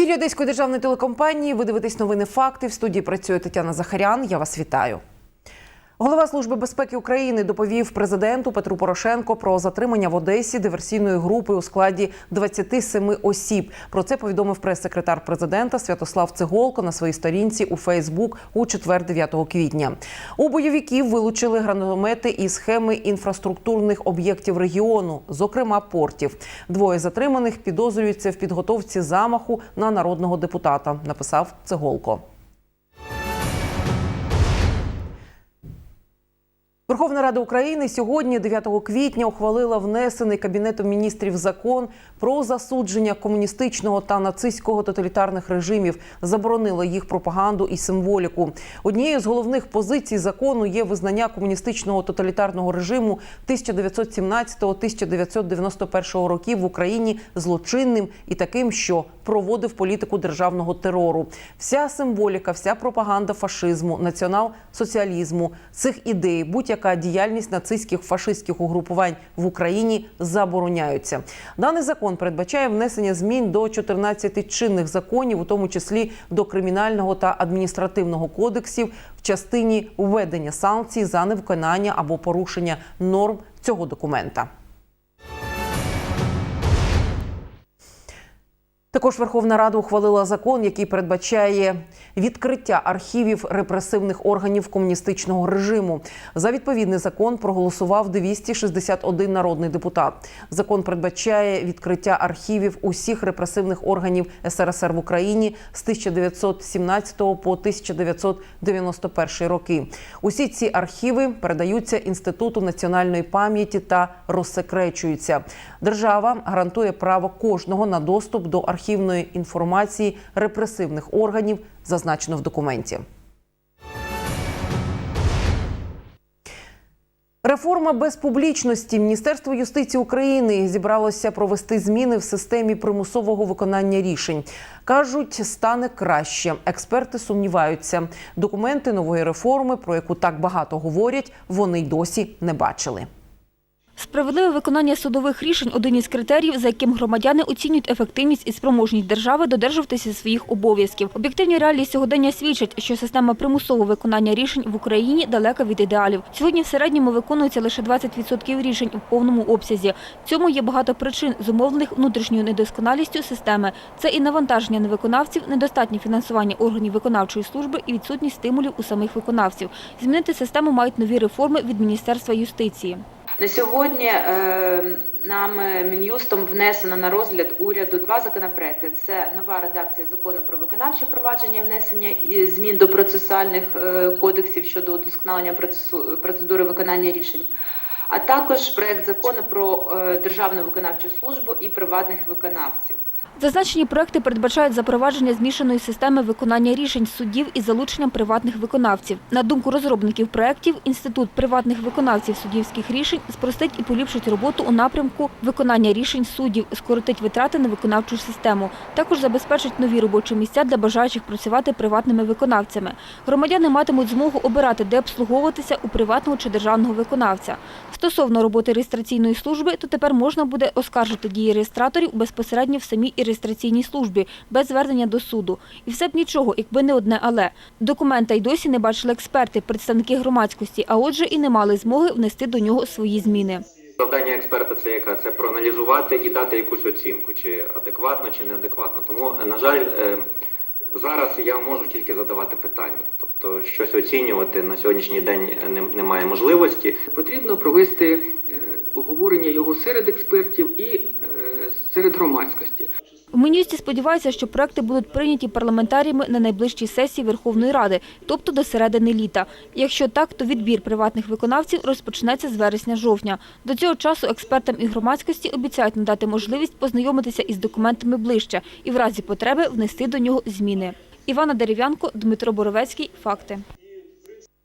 Ефірі Одеської державної телекомпанії ви дивитесь новини факти. В студії працює Тетяна Захарян. Я вас вітаю. Голова Служби безпеки України доповів президенту Петру Порошенко про затримання в Одесі диверсійної групи у складі 27 осіб. Про це повідомив прес-секретар президента Святослав Цеголко на своїй сторінці у Фейсбук у четвер, 9 квітня. У бойовиків вилучили гранатомети і схеми інфраструктурних об'єктів регіону, зокрема портів. Двоє затриманих підозрюються в підготовці замаху на народного депутата. Написав Цеголко. Верховна Рада України сьогодні, 9 квітня, ухвалила внесений Кабінетом міністрів закон про засудження комуністичного та нацистського тоталітарних режимів, заборонила їх пропаганду і символіку. Однією з головних позицій закону є визнання комуністичного тоталітарного режиму 1917-1991 років в Україні злочинним і таким, що проводив політику державного терору. Вся символіка, вся пропаганда фашизму, націонал-соціалізму, цих ідей, будь-яка діяльність нацистських фашистських угрупувань в Україні забороняються. Даний закон передбачає внесення змін до 14 чинних законів, у тому числі до кримінального та адміністративного кодексів, в частині введення санкцій за невиконання або порушення норм цього документа. Також Верховна Рада ухвалила закон, який передбачає відкриття архівів репресивних органів комуністичного режиму. За відповідний закон проголосував 261 народний депутат. Закон передбачає відкриття архівів усіх репресивних органів СРСР в Україні з 1917 по 1991 роки. Усі ці архіви передаються інституту національної пам'яті та розсекречуються. Держава гарантує право кожного на доступ до архівної інформації репресивних органів, зазначено в документі. Реформа без публічності Міністерство юстиції України зібралося провести зміни в системі примусового виконання рішень. кажуть, стане краще. Експерти сумніваються. Документи нової реформи, про яку так багато говорять, вони й досі не бачили. Справедливе виконання судових рішень – один із критеріїв, за яким громадяни оцінюють ефективність і спроможність держави додержуватися своїх обов'язків. Об'єктивні реалії сьогодення свідчать, що система примусового виконання рішень в Україні далека від ідеалів. Сьогодні в середньому виконується лише 20% рішень у повному обсязі. Цьому є багато причин, зумовлених внутрішньою недосконалістю системи. Це і навантаження невиконавців, недостатнє фінансування органів виконавчої служби і відсутність стимулів у самих виконавців. Змінити систему мають нові реформи від Міністерства юстиції. На сьогодні е, нам е, Мін'юстом внесено на розгляд уряду два законопроекти. Це нова редакція закону про виконавче провадження, внесення змін до процесуальних е, кодексів щодо удосконалення процедури виконання рішень, а також проект закону про державну виконавчу службу і приватних виконавців. Зазначені проекти передбачають запровадження змішаної системи виконання рішень суддів із залученням приватних виконавців. На думку розробників проєктів, Інститут приватних виконавців суддівських рішень спростить і поліпшить роботу у напрямку виконання рішень суддів, скоротить витрати на виконавчу систему. Також забезпечить нові робочі місця для бажаючих працювати приватними виконавцями. Громадяни матимуть змогу обирати, де обслуговуватися у приватного чи державного виконавця. Стосовно роботи реєстраційної служби, то тепер можна буде оскаржити дії реєстраторів безпосередньо в самій і реєстраційній службі, без звернення до суду. І все б нічого, якби не одне але. Документа й досі не бачили експерти, представники громадськості, а отже і не мали змоги внести до нього свої зміни. Завдання експерта це яка? Це проаналізувати і дати якусь оцінку, чи адекватно, чи неадекватно. Тому, на жаль, е, зараз я можу тільки задавати питання. Тобто щось оцінювати на сьогоднішній день не- немає можливості. Потрібно провести е, обговорення його серед експертів і е, серед громадськості. В Мін'юсті сподіваються, що проекти будуть прийняті парламентаріями на найближчій сесії Верховної Ради, тобто до середини літа. Якщо так, то відбір приватних виконавців розпочнеться з вересня-жовтня. До цього часу експертам і громадськості обіцяють надати можливість познайомитися із документами ближче і в разі потреби внести до нього зміни. Івана Дерев'янко, Дмитро Боровецький. Факти.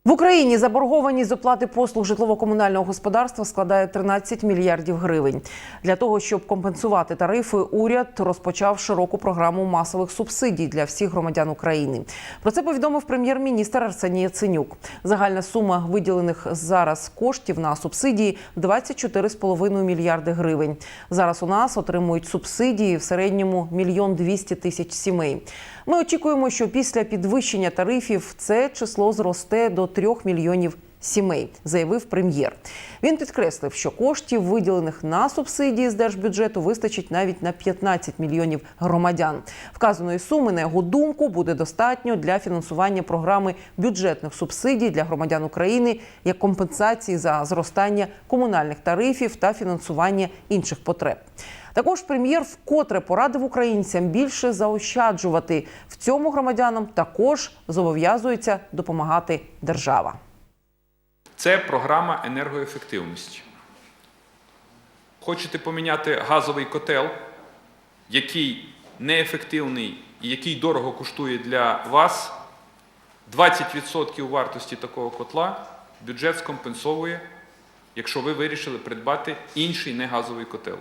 В Україні заборгованість з оплати послуг житлово-комунального господарства складає 13 мільярдів гривень. Для того щоб компенсувати тарифи, уряд розпочав широку програму масових субсидій для всіх громадян України. Про це повідомив прем'єр-міністр Арсеній Яценюк. Загальна сума виділених зараз коштів на субсидії 24,5 мільярди гривень. Зараз у нас отримують субсидії в середньому мільйон 200 тисяч сімей. Ми очікуємо, що після підвищення тарифів це число зросте до 3 мільйонів сімей, заявив прем'єр. Він підкреслив, що коштів, виділених на субсидії з держбюджету, вистачить навіть на 15 мільйонів громадян. Вказаної суми, на його думку, буде достатньо для фінансування програми бюджетних субсидій для громадян України як компенсації за зростання комунальних тарифів та фінансування інших потреб. Також прем'єр вкотре порадив українцям більше заощаджувати. В цьому громадянам також зобов'язується допомагати держава. Це програма енергоефективності. Хочете поміняти газовий котел, який неефективний і який дорого коштує для вас, 20% вартості такого котла бюджет скомпенсовує, якщо ви вирішили придбати інший негазовий котел.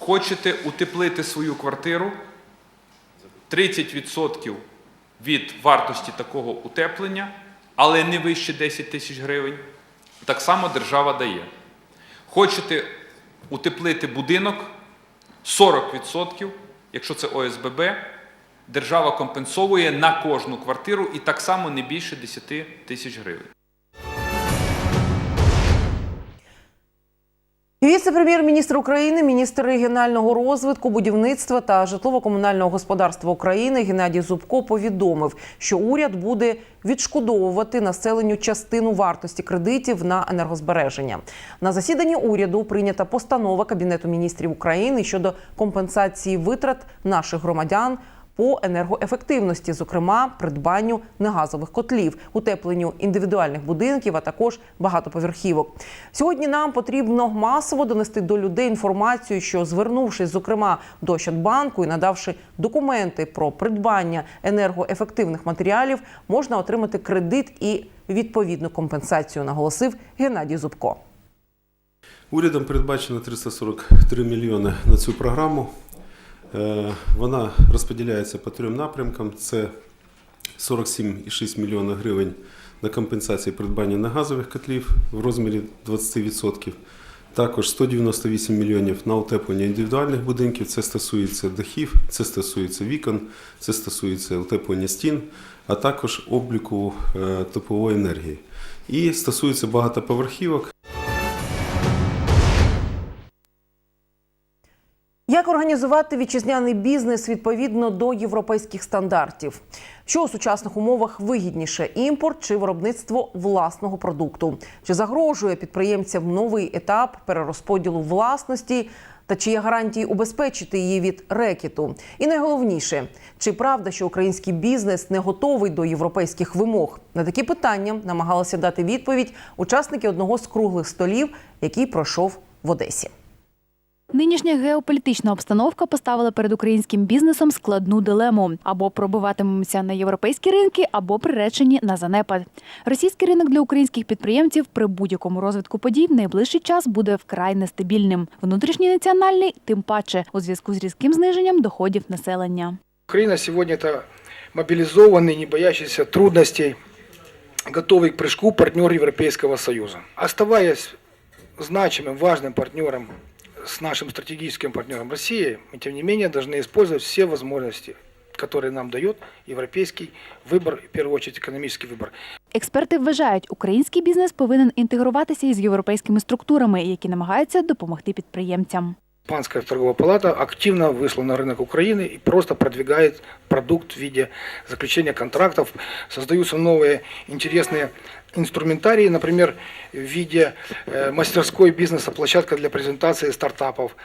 Хочете утеплити свою квартиру, 30% від вартості такого утеплення, але не вище 10 тисяч гривень, так само держава дає. Хочете утеплити будинок 40%, якщо це ОСББ, держава компенсовує на кожну квартиру і так само не більше 10 тисяч гривень. Віце-прем'єр-міністр України, міністр регіонального розвитку, будівництва та житлово-комунального господарства України Геннадій Зубко повідомив, що уряд буде відшкодовувати населенню частину вартості кредитів на енергозбереження. На засіданні уряду прийнята постанова Кабінету міністрів України щодо компенсації витрат наших громадян. По енергоефективності, зокрема, придбанню негазових котлів, утепленню індивідуальних будинків, а також багатоповерхівок. Сьогодні нам потрібно масово донести до людей інформацію, що звернувшись, зокрема, до Ощадбанку і надавши документи про придбання енергоефективних матеріалів, можна отримати кредит і відповідну компенсацію, наголосив Геннадій Зубко. Урядом передбачено 343 мільйони на цю програму. Е, Вона розподіляється по трьом напрямкам: це 47,6 мільйона гривень на компенсації придбання негазових котлів в розмірі 20%. Також 198 мільйонів на утеплення індивідуальних будинків. Це стосується дахів, це стосується вікон, це стосується утеплення стін, а також обліку е, теплової енергії. І стосується багатоповерхівок. Як організувати вітчизняний бізнес відповідно до європейських стандартів? Що у сучасних умовах вигідніше імпорт чи виробництво власного продукту? Чи загрожує підприємцям новий етап перерозподілу власності? Та чи є гарантії убезпечити її від рекету? І найголовніше, чи правда, що український бізнес не готовий до європейських вимог? На такі питання намагалися дати відповідь учасники одного з круглих столів, який пройшов в Одесі. Нинішня геополітична обстановка поставила перед українським бізнесом складну дилему: або пробиватимемося на європейські ринки, або приречені на занепад. Російський ринок для українських підприємців при будь-якому розвитку подій в найближчий час буде вкрай нестабільним. Внутрішній національний, тим паче, у зв'язку з різким зниженням доходів населення. Украина сегодня это мобилизованный, не боящийся трудностей, готовый к прыжку партнер Европейского Союза. Оставаясь значимым, важным партнером с нашим стратегическим партнером Россией, мы тем не менее должны использовать все возможности, которые нам дает европейский выбор, в первую очередь экономический выбор. Експерти вважають, український бізнес повинен інтегруватися із європейськими структурами, які намагаються допомогти підприємцям. Испанская торговая палата активно вышла на рынок Украины и просто продвигает продукт в виде заключения контрактов. Создаются новые интересные инструментарии, например, в виде э, мастерской бизнеса, площадка для презентации стартапов,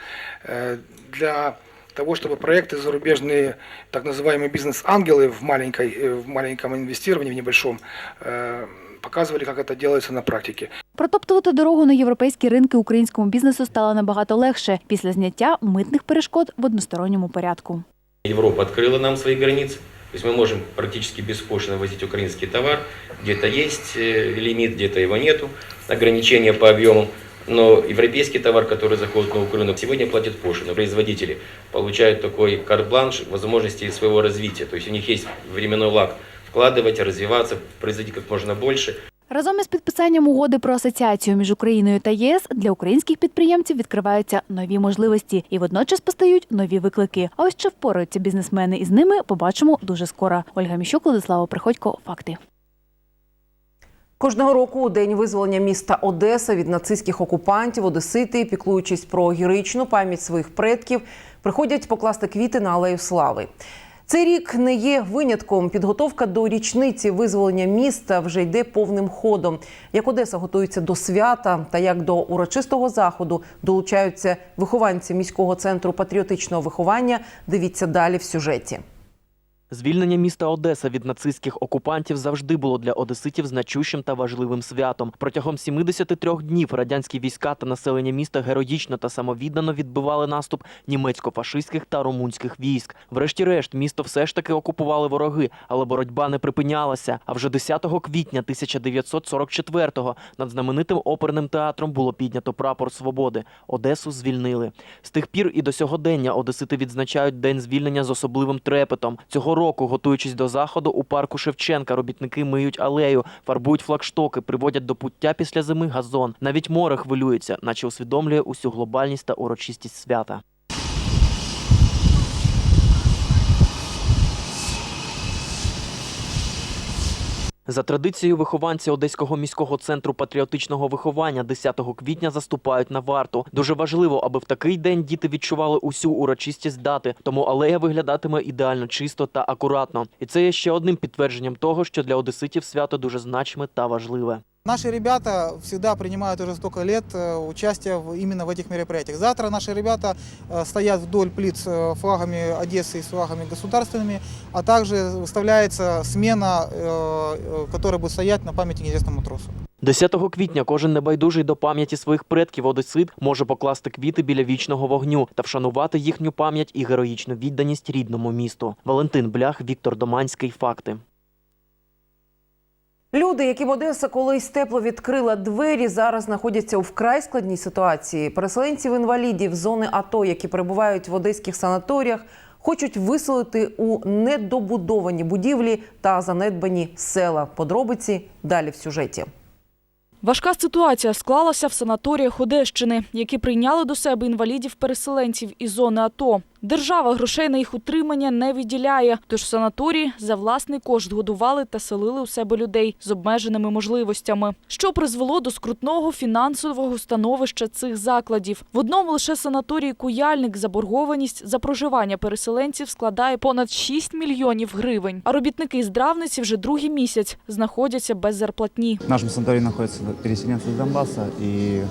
э, для того, чтобы проекты зарубежные, так называемые бизнес-ангелы в, маленькой, э, в маленьком инвестировании, в небольшом, э, показывали, как это делается на практике. Протоптувати дорогу на європейські ринки українському бізнесу стало набагато легше після зняття митних перешкод в односторонньому порядку. Европа открыла нам свои границы, То есть мы можем практически беспошлино возить украинский товар. Где-то есть э, лимит, где-то его нету, ограничения по объему. Но европейский товар, который заходит на Украину, сегодня платит пошлину. Производители получают такой карт-бланш возможности своего развития. То есть у них есть временной лаг вкладывать, развиваться, производить как можно больше. Разом із підписанням угоди про асоціацію між Україною та єС для українських підприємців відкриваються нові можливості і водночас постають нові виклики. А ось чи впораються бізнесмени із ними, побачимо дуже скоро. Ольга Міщук, Владислава Приходько. Факти. Кожного року у день визволення міста Одеса від нацистських окупантів одесити, піклуючись про героїчну пам'ять своїх предків, приходять покласти квіти на алею слави. Цей рік не є винятком. Підготовка до річниці визволення міста вже йде повним ходом. Як Одеса готується до свята та як до урочистого заходу долучаються вихованці міського центру патріотичного виховання. Дивіться далі в сюжеті. Звільнення міста Одеса від нацистських окупантів завжди було для одеситів значущим та важливим святом. Протягом 73 днів радянські війська та населення міста героїчно та самовіддано відбивали наступ німецько-фашистських та румунських військ. Врешті-решт, місто все ж таки окупували вороги, але боротьба не припинялася. А вже 10 квітня 1944-го над знаменитим оперним театром було піднято прапор свободи. Одесу звільнили. З тих пір і до сьогодення одесити відзначають день звільнення з особливим трепетом. Цього року, готуючись до заходу, у парку Шевченка робітники миють алею, фарбують флагштоки, приводять до пуття після зими газон. Навіть море хвилюється, наче усвідомлює усю глобальність та урочистість свята. За традицією, вихованці Одеського міського центру патріотичного виховання 10 квітня заступають на варту. Дуже важливо, аби в такий день діти відчували усю урочистість дати, тому алея виглядатиме ідеально чисто та акуратно. І це є ще одним підтвердженням того, що для одеситів свято дуже значиме та важливе. Наши ребята всегда принимают уже столько лет э, участие в- именно в этих мероприятиях. Завтра наши ребята э, стоят вдоль плит с э, флагами Одессы и с флагами государственными, а также выставляется смена, э, э, которая будет стоять на памяти неизвестному матросу. 10 квітня кожен небайдужий до пам'яті своїх предків одесит може покласти квіти біля вічного вогню та вшанувати їхню пам'ять і героїчну відданість рідному місту. Валентин Блях, Віктор Доманський. Факти. Люди, яким Одеса колись тепло відкрила двері, зараз знаходяться у вкрай складній ситуації. Переселенців інвалідів зони АТО, які перебувають в одеських санаторіях, хочуть виселити у недобудовані будівлі та занедбані села. Подробиці далі в сюжеті. Важка ситуація склалася в санаторіях Одещини, які прийняли до себе інвалідів-переселенців із зони АТО. Держава грошей на їх утримання не виділяє, тож санаторії за власний кошт годували та селили у себе людей з обмеженими можливостями, що призвело до скрутного фінансового становища цих закладів. В одному лише санаторії Куяльник заборгованість за проживання переселенців складає понад 6 мільйонів гривень. А робітники з Дравниці вже другий місяць знаходяться без зарплатні. В нашем санатории находятся переселенцы из Донбасса, и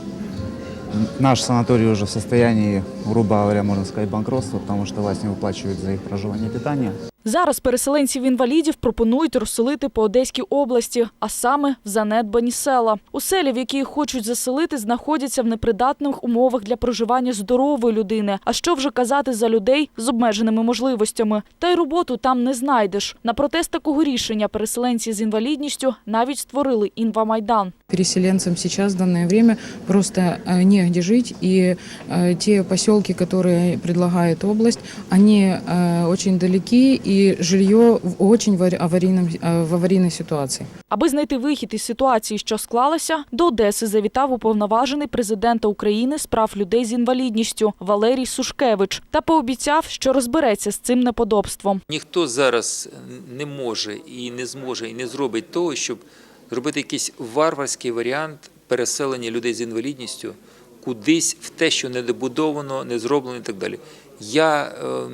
наш санаторий уже в состоянии, грубо говоря, можно сказать, банкротства, потому что власть не выплачивает за их проживание и питание. Зараз переселенців-інвалідів пропонують розселити по Одеській області, а саме в занедбані села. У селі, в які їх хочуть заселити, знаходяться в непридатних умовах для проживання здорової людини. А що вже казати за людей з обмеженими можливостями? Та й роботу там не знайдеш. На протест такого рішення переселенці з інвалідністю навіть створили інвамайдан. Переселенцам сейчас в данное время просто э, негде жить, и э, те поселки, которые предлагает область, они э, очень далеки, и жилье в очень вари- аварийном, в аварийной ситуации. Аби знайти вихід із ситуації, що склалася, до Одеси завітав уповноважений президента України з прав людей з інвалідністю Валерій Сушкевич та пообіцяв, що розбереться з цим неподобством. Ніхто зараз не може і не зможе, і не зробить того, щоб зробити якийсь варварський варіант переселення людей з інвалідністю кудись в те, що не добудовано, не зроблено і так далі. Я е,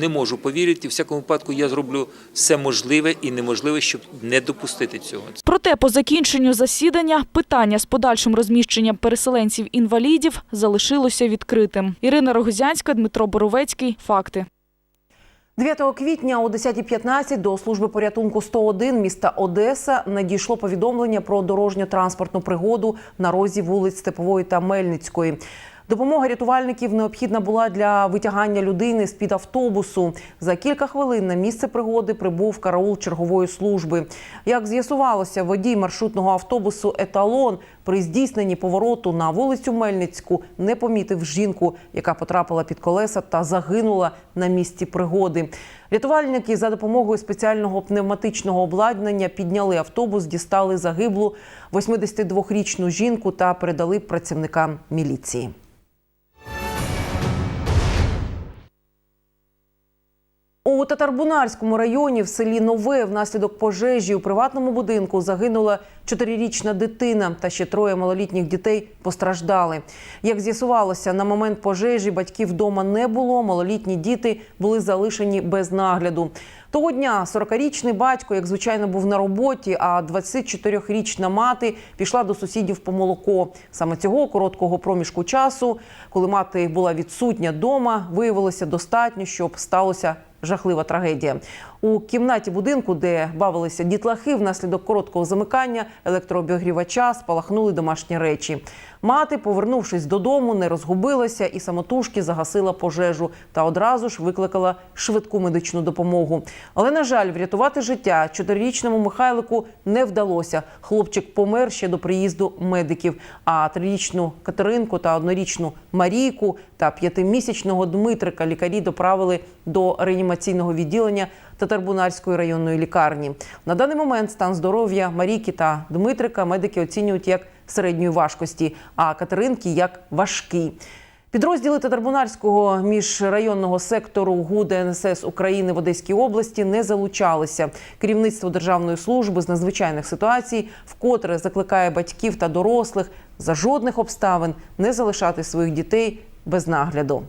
не можу повірити. В всякому випадку я зроблю все можливе і неможливе, щоб не допустити цього. Проте по закінченню засідання питання з подальшим розміщенням переселенців-інвалідів залишилося відкритим. Ірина Рогозянська, Дмитро Боровецький. Факти. 9 квітня о 10.15 до служби порятунку 101 міста Одеса надійшло повідомлення про дорожньо-транспортну пригоду на розі вулиць Степової та Мельницької. Допомога рятувальників необхідна була для витягання людини з-під автобусу. За кілька хвилин на місце пригоди прибув караул чергової служби. Як з'ясувалося, водій маршрутного автобусу Еталон при здійсненні повороту на вулицю Мельницьку не помітив жінку, яка потрапила під колеса та загинула на місці пригоди. Рятувальники за допомогою спеціального пневматичного обладнання підняли автобус, дістали загиблу 82-річну жінку та передали працівникам міліції. У Татарбунарському районі в селі Нове внаслідок пожежі у приватному будинку загинула чотирирічна дитина та ще троє малолітніх дітей постраждали. Як з'ясувалося, на момент пожежі батьків вдома не було. Малолітні діти були залишені без нагляду. Того дня 40-річний батько, як звичайно, був на роботі, а 24-річна мати пішла до сусідів по молоко. Саме цього короткого проміжку часу, коли мати була відсутня вдома, виявилося достатньо, щоб сталося жахлива трагедія. У кімнаті будинку, де бавилися дітлахи, внаслідок короткого замикання електрообігрівача спалахнули домашні речі. Мати, повернувшись додому, не розгубилася і самотужки загасила пожежу та одразу ж викликала швидку медичну допомогу. Але, на жаль, врятувати життя чотирирічному Михайлику не вдалося. Хлопчик помер ще до приїзду медиків. А трирічну Катеринку та однорічну Марійку та п'ятимісячного Дмитрика лікарі доправили до реанімаційного відділення Татарбунарської районної лікарні. На даний момент стан здоров'я Марійки та Дмитрика медики оцінюють як середньої важкості, а Катеринки як важкий. Підрозділи Татарбунарського міжрайонного сектору ГУ ДНСС України в Одеській області не залучалися. Керівництво Державної служби з надзвичайних ситуацій вкотре закликає батьків та дорослих за жодних обставин не залишати своїх дітей без нагляду.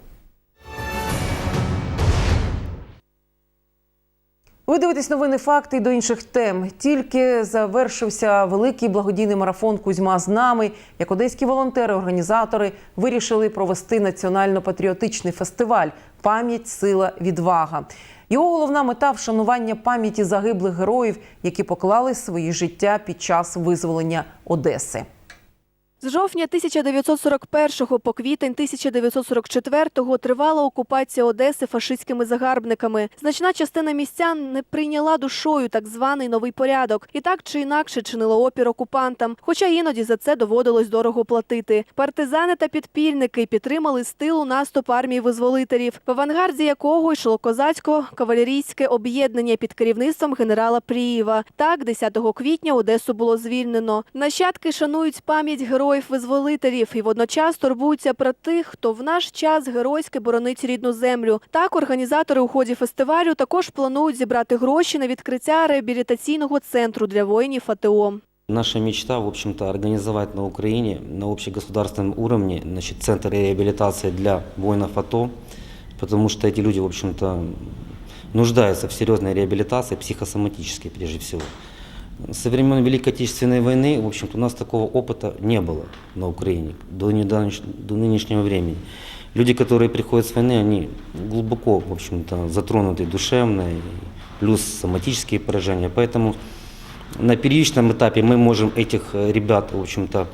Ви дивитесь новини факти і до інших тем. Тільки завершився великий благодійний марафон Кузьма з нами. Як одеські волонтери, організатори вирішили провести національно-патріотичний фестиваль Пам'ять, сила, відвага. Його головна мета вшанування пам'яті загиблих героїв, які поклали свої життя під час визволення Одеси. З жовтня 1941 по квітень 1944 тривала окупація Одеси фашистськими загарбниками. Значна частина містян не прийняла душою так званий новий порядок і так чи інакше чинила опір окупантам, хоча іноді за це доводилось дорого платити. Партизани та підпільники підтримали з тилу наступ армії визволителів, в авангарді якого йшло козацько-кавалерійське об'єднання під керівництвом генерала Прієва. Так, 10 квітня Одесу було звільнено. Нащадки шанують пам'ять героїв визволителів і водночас турбуються про тих, хто в наш час геройськи боронить рідну землю. Так, організатори у ході фестивалю також планують зібрати гроші на відкриття реабілітаційного центру для воїнів АТО. Наша мечта, в общем-то, организовать на Украине на общегосударственном уровне значит, центр реабилитации для воинов АТО, потому что эти люди, в общем-то, нуждаются в серьезной реабилитации, психосоматической прежде всего. Со времен Великой Отечественной войны, в общем-то, у нас такого опыта не было на Украине до, недавнеш- до нынешнего времени. Люди, которые приходят с войны, они глубоко, в общем-то, затронуты душевно, и плюс соматические поражения. Поэтому на первичном этапе мы можем этих э, ребят, в общем-то,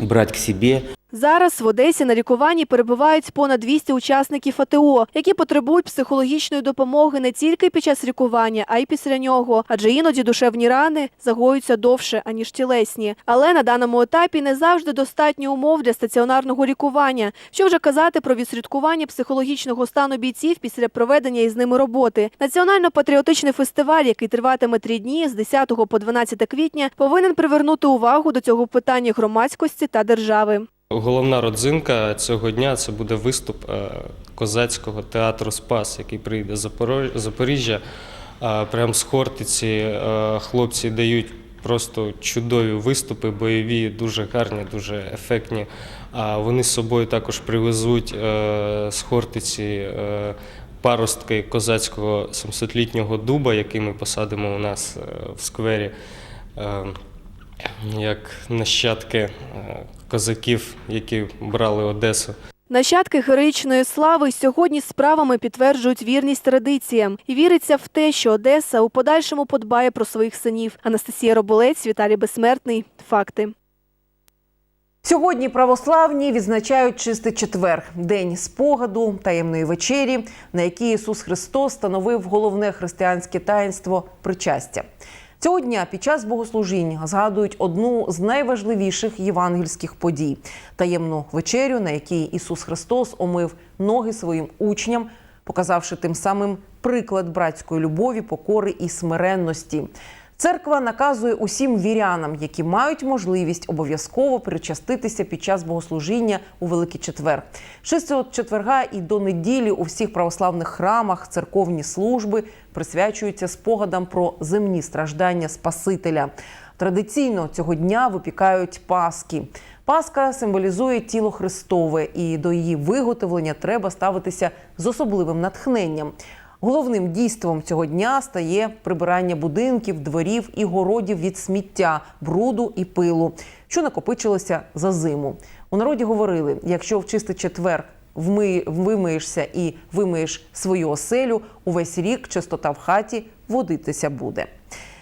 брать к себе. Зараз в Одесі на лікуванні перебувають понад 200 учасників АТО, які потребують психологічної допомоги не тільки під час лікування, а й після нього. Адже іноді душевні рани загоюються довше, аніж тілесні. Але на даному етапі не завжди достатньо умов для стаціонарного лікування. Що вже казати про відслідкування психологічного стану бійців після проведення із ними роботи. Національно-патріотичний фестиваль, який триватиме три дні з 10 по 12 квітня, повинен привернути увагу до цього питання громадськості та держави. Головна родзинка цього дня це буде виступ е, козацького театру Спас, який прийде з Запоріжжя. Е, Прям з Хортиці е, хлопці дають просто чудові виступи, бойові, дуже гарні, дуже ефектні. А вони з собою також привезуть з Хортиці паростки козацького 700-літнього дуба, який ми посадимо у нас в сквері. Як нащадки е, козаків, які брали Одесу. Нащадки героїчної слави сьогодні справами підтверджують вірність традиціям і віриться в те, що Одеса у подальшому подбає про своїх синів. Анастасія Роболець, Віталій Безсмертний. Факти. Сьогодні православні відзначають чистий четвер, день спогаду, таємної вечері, на якій Ісус Христос становив головне християнське таїнство причастя. Цього дня під час богослужінь згадують одну з найважливіших євангельських подій таємну вечерю, на якій Ісус Христос омив ноги своїм учням, показавши тим самим приклад братської любові, покори і смиренності. Церква наказує усім вірянам, які мають можливість обов'язково причаститися під час богослужіння у Великий Четвер. Ще з цього четверга і до неділі у всіх православних храмах церковні служби присвячуються спогадам про земні страждання Спасителя. Традиційно цього дня випікають паски. Паска символізує тіло Христове, і до її виготовлення треба ставитися з особливим натхненням. Головним дійством цього дня стає прибирання будинків, дворів і городів від сміття, бруду і пилу, що накопичилося за зиму. У народі говорили: якщо в чистий четвер вми... вимиєшся і вимиєш свою оселю, увесь рік чистота в хаті водитися буде.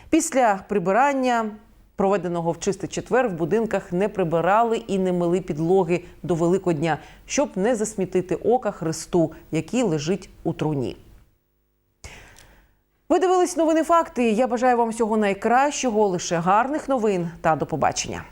Після прибирання. Проведеного в чистий четвер в будинках не прибирали і не мили підлоги до Великодня, щоб не засмітити ока Христу, який лежить у труні. Ви дивились новини факти. Я бажаю вам всього найкращого, лише гарних новин та до побачення.